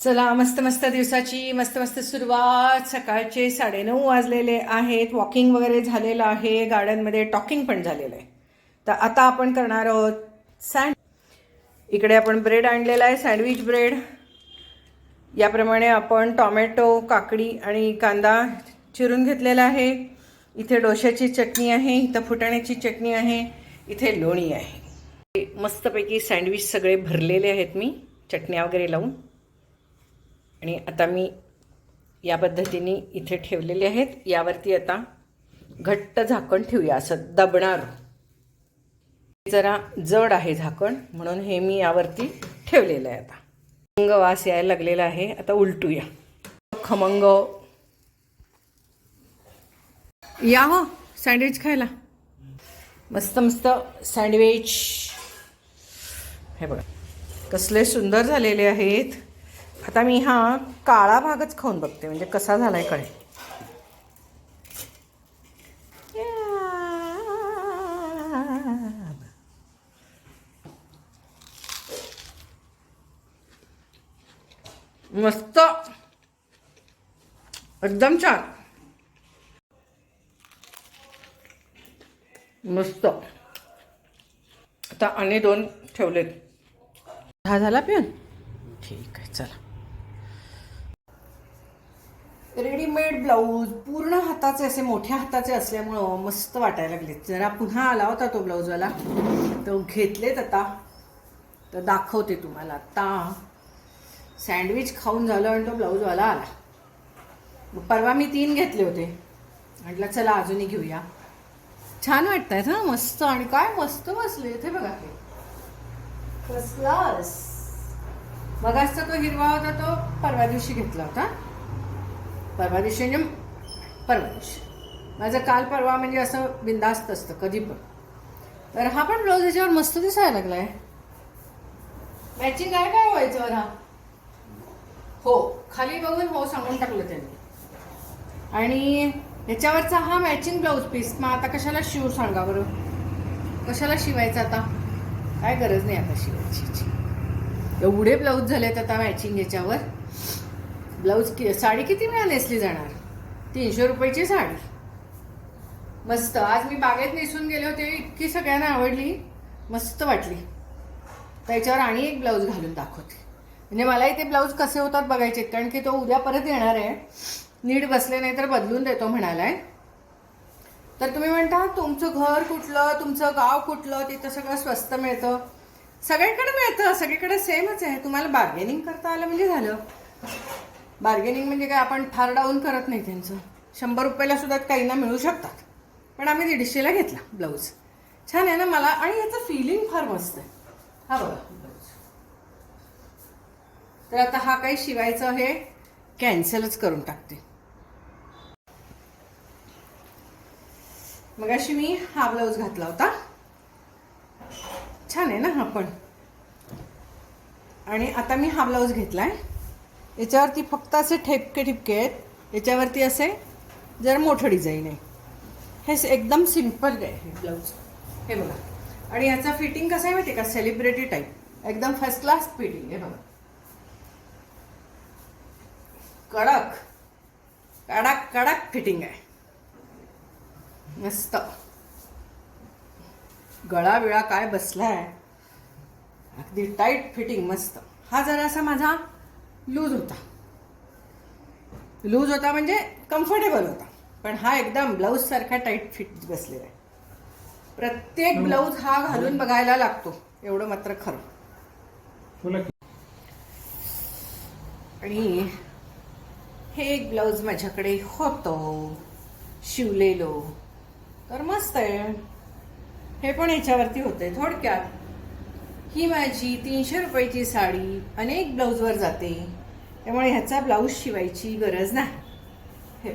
चला मस्त मस्त दिवसाची मस्त मस्त सुरुवात. सकाळचे साडेनऊ वाजलेले आहेत. वॉकिंग वगैरे झालेलं आहे. गार्डनमध्ये टॉकिंग पण झालेलं आहे. तर आता आपण करणार आहोत सँड इकडे आपण ब्रेड आणलेला आहे सँडविच ब्रेड याप्रमाणे आपण टॉमॅटो काकडी आणि कांदा चिरून घेतलेला आहे. इथे डोश्याची चटणी आहे इथं फुटाण्याची चटणी आहे इथे लोणी आहे. मस्तपैकी सँडविच सगळे भरलेले आहेत मी. चटण्या वगैरे लावून. आणि आता मी या पद्धतीने इथे ठेवलेले आहेत. यावरती आता घट्ट झाकण ठेवूया. असं दबणार. जरा जड आहे झाकण म्हणून हे मी यावरती ठेवलेलं आहे आता. खमंग वास यायला लागलेला आहे. आता उलटूया. खमंग. या हो सँडविच खायला. मस्त मस्त सँडविच. हे बघा कसले सुंदर झालेले आहेत. आता मी हा काळा भागच खाऊन बघते म्हणजे कसा झालाय कळे मस्त. एकदम छान. मस्त. आता आणि दोन ठेवलेत. हा झाला पिऊन? ठीक आहे चला. ब्लाऊज पूर्ण हाताचे असे मोठ्या हाताचे असल्यामुळं मस्त वाटायला लागले. जरा पुन्हा आला होता तो ब्लाऊजवाला तो घेतलेत आता. तर दाखवते तुम्हाला आता. सँडविच खाऊन झालं आणि तो ब्लाऊजवाला आला. मग परवा मी तीन घेतले होते. म्हटलं चला अजूनही घेऊया. छान वाटत आहेत ना मस्त. आणि काय मस्त बसले. इथे बघा. हे फर्स्ट क्लास मगाचा तो हिरवा होता तो परवा दिवशी घेतला होता. परवा दिवशी म्हणजे परवा दिवशी माझं काल परवा म्हणजे असं बिंदास्त असतं कधी पण. तर हा पण ब्लाऊज याच्यावर मस्त दिसायला लागलाय. मॅचिंग काय काय व्हायचं बरं हा? हो खाली बघून हो सांगून टाकलं त्यांनी. आणि याच्यावरचा हा मॅचिंग ब्लाऊज पीस मग आता कशाला शिव सांगा बरं? कशाला शिवायचं आता? काय गरज नाही आता शिवायची. एवढे ब्लाऊज झालेत आता मॅचिंग याच्यावर. ब्लाऊज कि साडी किती वेळा नेसली जाणार? तीनशे रुपयाची साडी. मस्त. आज मी बागेत नेसून गेले होते इतकी सगळ्यांना आवडली. मस्त वाटली. त्याच्यावर आणि एक ब्लाऊज घालून दाखवते. म्हणजे मलाही ते ब्लाऊज कसे होतात बघायचे कारण की तो उद्या परत येणार आहे. नीट बसले नाही तर बदलून देतो म्हणालाय. तर तुम्ही म्हणता तुमचं घर कुठलं तुमचं गाव कुठलं तिथं सगळं स्वस्त मिळतं. सगळीकडे मिळतं सगळीकडे सेमच आहे. तुम्हाला बार्गेनिंग करता आलं म्हणजे झालं. बार्गेनिंग म्हणजे काय आपण फार डाऊन करत नाही त्यांचं. शंभर रुपयाला सुद्धा काहींना मिळू शकतात. पण आम्ही दीडशेला घेतला ब्लाऊज. छान आहे ना मला? आणि याचं फिलिंग फार मस्त आहे. हा बघा ब्लाऊज. तर आता हा काही शिवायचं हे कॅन्सलच करून टाकते. मग अशी मी हा ब्लाऊज घातला होता. छान आहे ना हा पण. आणि आता मी हा ब्लाऊज घेतलाय. याच्यावरती फक्त असे ठेपके ठिपके आहेत. याच्यावरती असे जरा मोठं डिझाईन आहे. हे एकदम सिंपल आहे हे ब्लाऊज हे बघा. आणि याचा फिटिंग कसं आहे माहिती आहे का? सेलिब्रिटी टाईप एकदम फर्स्ट क्लास फिटिंग आहे बघा. कडक. कडक कडक फिटिंग आहे. मस्त. गळा बिळा काय बसलाय? अगदी टाईट फिटिंग मस्त. हा जरासा माझा लूज होता. लूज होता म्हणजे कम्फर्टेबल होता. पण हा एकदम ब्लाऊज सारखा टाईट फिट बसलेला आहे. प्रत्येक ब्लाऊज हा घालून बघायला लागतो. एवढं मात्र खरं. आणि हे एक ब्लाऊज माझ्याकडे होतं. शिवलेलो. तर मस्त आहे. हे पण याच्यावरती होते थोडक्यात ही माझी तीनशे रुपयाची साडी अनेक ब्लाऊजवर जाते. त्यामुळे ह्याचा ब्लाऊज शिवायची गरज नाही. हे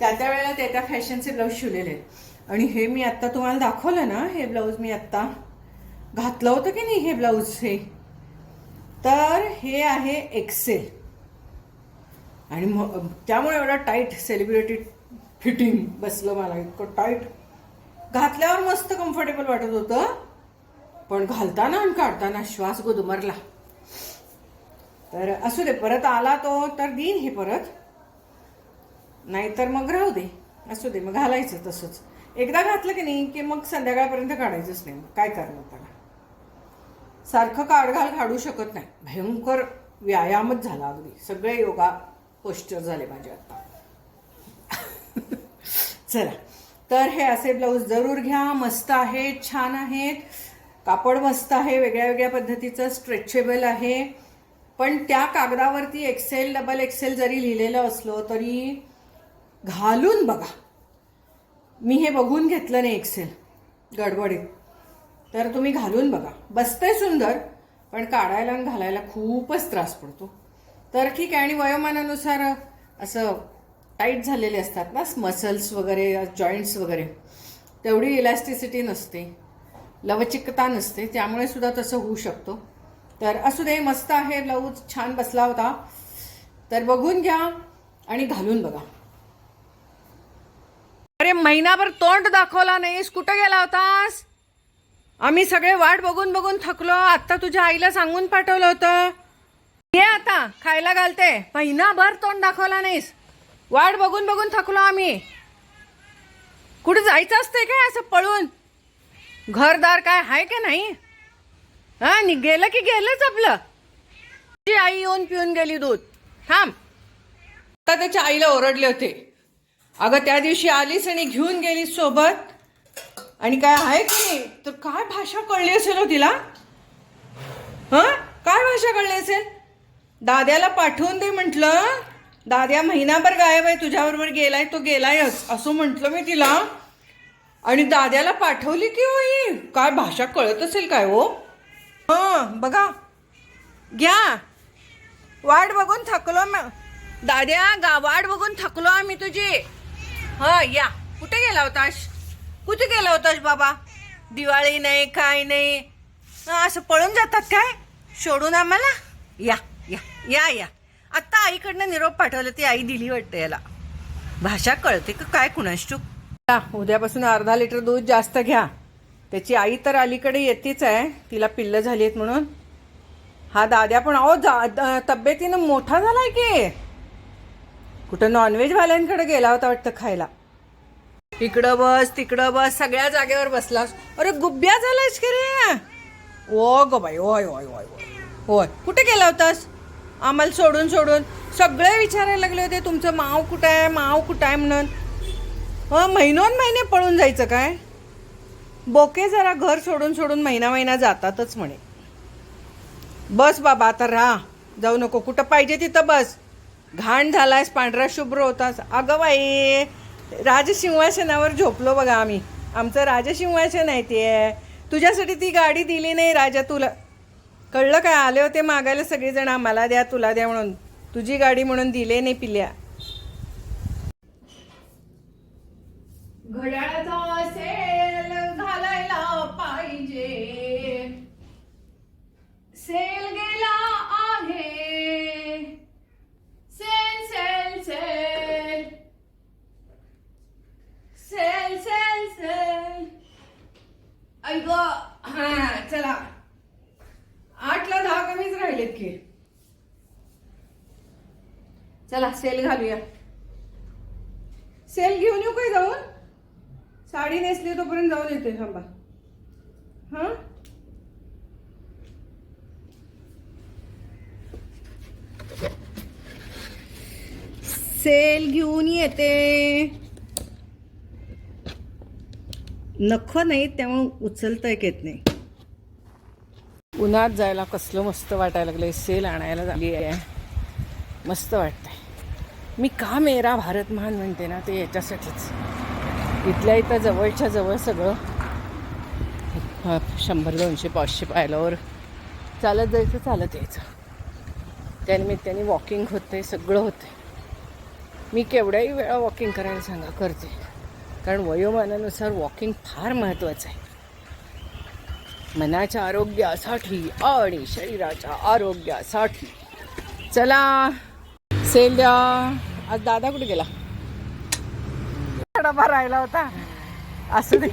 त्या त्या वेळेला त्या त्या फॅशनचे ब्लाऊज शिवलेले आहेत. आणि हे मी आत्ता तुम्हाला दाखवलं ना हे ब्लाऊज मी आत्ता घातलं होतं की नाही हे ब्लाऊज हे? तर हे आहे एक्सेल आणि मग त्यामुळे एवढा टाईट सेलिब्रिटी फिटिंग बसलं मला. इतकं टाईट घातल्यावर मस्त कम्फर्टेबल वाटत होतं. पण घालताना आणि काढताना श्वास गुदमरला. तर असू दे परत आला तो तर देईन हे परत. नाहीतर मग राहू दे. असू दे मग घालायचं तसंच. एकदा घातलं की नाही की मग संध्याकाळपर्यंत काढायचंच नाही. काय करणार त्याला? सारखं काढघाल काढू शकत नाही. भयंकर व्यायामच झाला अगदी. सगळे योगा पोश्चर झाले माझे आता. चला. तर हे असे ब्लाऊज जरूर घ्या. मस्त आहेत छान आहेत. कापड मस्त आहे वेगळ्या वेगळ्या पद्धतीचं स्ट्रेचेबल आहे. पण त्या कागदावरती एक्सेल डबल एक्सेल जरी लिहिलेलं असलो तरी घालून बघा. मी हे बघून घेतलं नाही एक्सेल गडबडीत. तर तुम्ही घालून बघा. बसते सुंदर पण काढायला आणि घालायला खूपच त्रास पडतो. तर ठीक आहे आणि वयोमानानुसार असं टाईट झालेले असतात ना मसल्स वगैरे जॉईंट्स वगैरे तेवढी इलॅस्टिसिटी नसते. लवचिकता नसते त्यामुळे सुद्धा तसं होऊ शकतो. तर असू दे मस्त आहे ब्लाऊज छान बसला होता. तर बघून घ्या आणि घालून बघा. अरे महिनाभर तोंड दाखवला नाहीस. कुठं गेला होतास? आम्ही सगळे वाट बघून बघून थकलो. आत्ता तुझ्या आईला सांगून पाठवलं होतं. ये आता खायला घालते. महिनाभर तोंड दाखवला नाहीस. वाट बघून बघून थकलो आम्ही. कुठं जायचं असतंय काय असं पळून? घरदार काय आहे का नाही? हा नि गेलं की गेलंच आपलं. तुझी आई येऊन पिऊन गेली दूध. थांब. आता त्याच्या आईला ओरडले होते. अगं त्या दिवशी आलीस आणि घेऊन गेली सोबत. आणि काय आहे की नाही? तर काय भाषा कळली असेल हो तिला? हं? काय भाषा कळली असेल? दाद्याला पाठवून दे म्हटलं. दाद्या महिनाभर गायब आहे तुझ्याबरोबर गेलाय तो गेलायच. असं म्हटलं मी तिला. आणि दाद्याला पाठवली की हो ही काय भाषा कळत असेल काय हो? हां बघा. घ्या. वाट बघून थकलो मग दाद्या गा वाट बघून थकलो आम्ही तुझी. ह या. कुठे गेला होतास? कुठे गेला होतास बाबा? दिवाळी नाही काय नाही. असं पळून जातात काय? सोडून आम्हाला? या या या या. आत्ता आईकडनं निरोप पाठवलं ती आई दिली वाटतं याला. भाषा कळते का काय कुणास चूक उद्यापासून अर्धा लिटर दूध जास्त घ्या. त्याची आई तर अलीकडे येतेच आहे. तिला पिल्लं झाली आहेत म्हणून. हा दाद्या पण अहो जा तब्येतीनं मोठा झालाय की. कुठं नॉनव्हेजवाल्यांकडे गेला होता वाटतं खायला. इकडं बस तिकडं बस सगळ्या जागेवर बसलास. अरे गुब्ब्या झालास की रे? ओ ग बाई ओय ओय ओय ओय. होय. कुठे गेला होतास? आम्हाला सोडून सोडून. सगळे विचारायला लागले होते तुमचं माव कुठं आहे? माव कुठं आहे म्हणून. महिनोन महिने पळून जायचं काय? बोके जरा घर सोडून सोडून महिना महिना जातातच म्हणे. बस बाबा आता राहा. जाऊ नको. कुठं पाहिजे तिथं बस. घाण झालायस पांढरा शुभ्र होतास. अगं बाई राजसिंहासनावर झोपलो बघा आम्ही. आमचं राजसिंहासन आहे ते. तुझ्यासाठी ती गाडी दिली नाही राजा तुला. कळलं काय? आले होते मागायला सगळेजण आम्हाला द्या तुला द्या म्हणून. तुझी गाडी म्हणून दिले नाही पिल्या. घड्याळाचा सेल घालायला पाहिजे. सेल गेला आहे. Sale sale sale. Sale sale sale. ऐक हा चला. आठला दहा कमीच राहिलेत की. चला सेल घालूया. सेल घेऊन येऊ काय जाऊन? साडी नेसली तोपर्यंत जाऊन येते थांबा. हां? सेल घेऊन येते. नख नाही त्यामुळे उचलता येत नाही. उन्हात जायला कसलं मस्त वाटायला लागलंय. सेल आणायला झाली आहे. मस्त वाटतंय. मी का मेरा भारत महान म्हणते ना ते याच्यासाठीच. इथल्या इथं जवळच्या जवळ सगळं. शंभर दोनशे पाचशे पायलावर चालत जायचं चालत यायचं. त्यानिमित्ताने वॉकिंग होते सगळं होते. मी केवढ्याही वेळा वॉकिंग करायला सांगा करते. कारण वयोमानानुसार वॉकिंग फार महत्त्वाचं आहे. मनाच्या आरोग्यासाठी आणि शरीराच्या आरोग्यासाठी. चला सेल द्या आज दादा कुठे गेला? डबा राहिला होता. असू दे.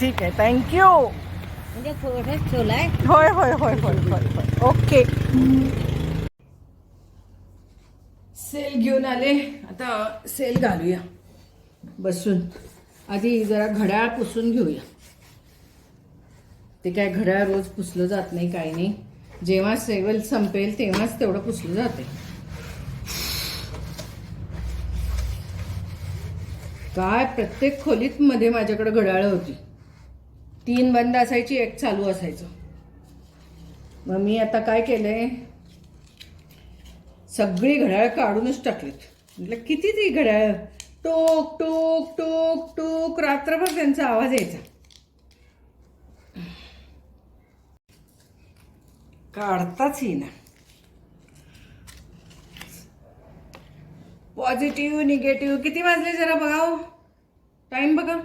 ठीक आहे. थँक्यू म्हणजे ठेवलाय. होय होय होय होय होय होय. ओके सेल घेऊन आले. आता सेल घालूया. बसून. आधी जरा घड्याळ पुसून घेऊया. ते काय घड्याळ रोज पुसलं जात नाही काही नाही. जेव्हा सेवल संपेल तेव्हाच तेवढं पुसलं जाते काय प्रत्येक खोलीत मध्ये माझ्याकडे घड्याळ होती. तीन बंद असायची एक चालू असायचं. मग मी आता काय केलंय? सगळी घड्याळ काढूनच टाकलीत. म्हटलं किती ती घड्याळ? टोक टोक टोक टोक रात्रभर त्यांचा आवाज यायचा. काढताच येईना. पॉझिटिव्ह निगेटिव्ह किती वाजले जरा बघाव टाइम बघा.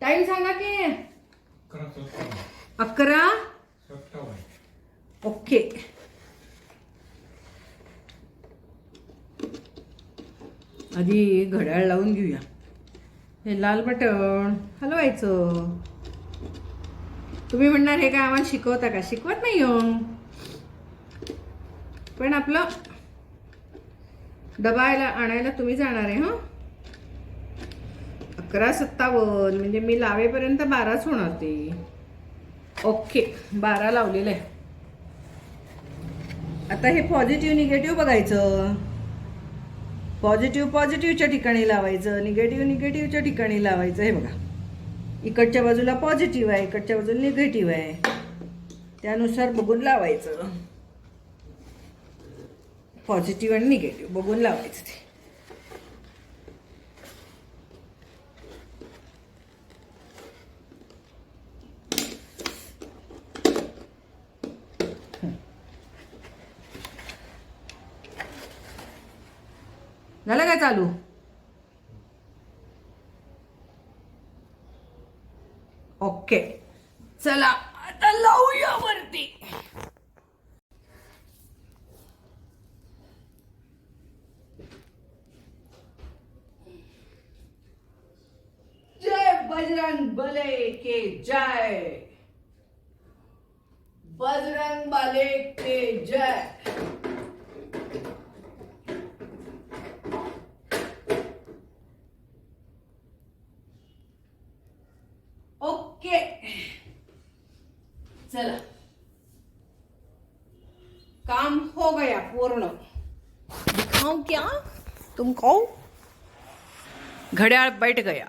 टाइम सांगा की. अकरा ओके. आधी घड्याळ लावून घेऊया. हे लाल बटन हलवायचं. तुम्ही म्हणणार हे काय आम्हाला शिकवता का? शिकवत नाही हो. पण आपलं डबायला आणायला तुम्ही जाणार आहे हं? अकरा सत्तावन्न म्हणजे मी लावेपर्यंत बाराच होणार ते. ओके बारा लावलेलं आहे. आता हे पॉझिटिव्ह निगेटिव्ह बघायचं. पॉझिटिव्ह पॉझिटिव्हच्या ठिकाणी लावायचं. निगेटिव्ह निगेटिव्हच्या ठिकाणी लावायचं. हे बघा. इकडच्या बाजूला पॉझिटिव्ह आहे इकडच्या बाजूला निगेटिव्ह आहे. त्यानुसार बघून लावायचं. पॉझिटिव्ह आणि निगेटिव्ह बघून लावायचं ते. झालं काय चालू? ओके. चला आता लावूया वरती जय बजरंग बले के जय। बजरंग बले के जय। ओके। चला। काम हो गया पूर्ण। दिखाऊं क्या? तुमको घड़ियाल बैठ गया।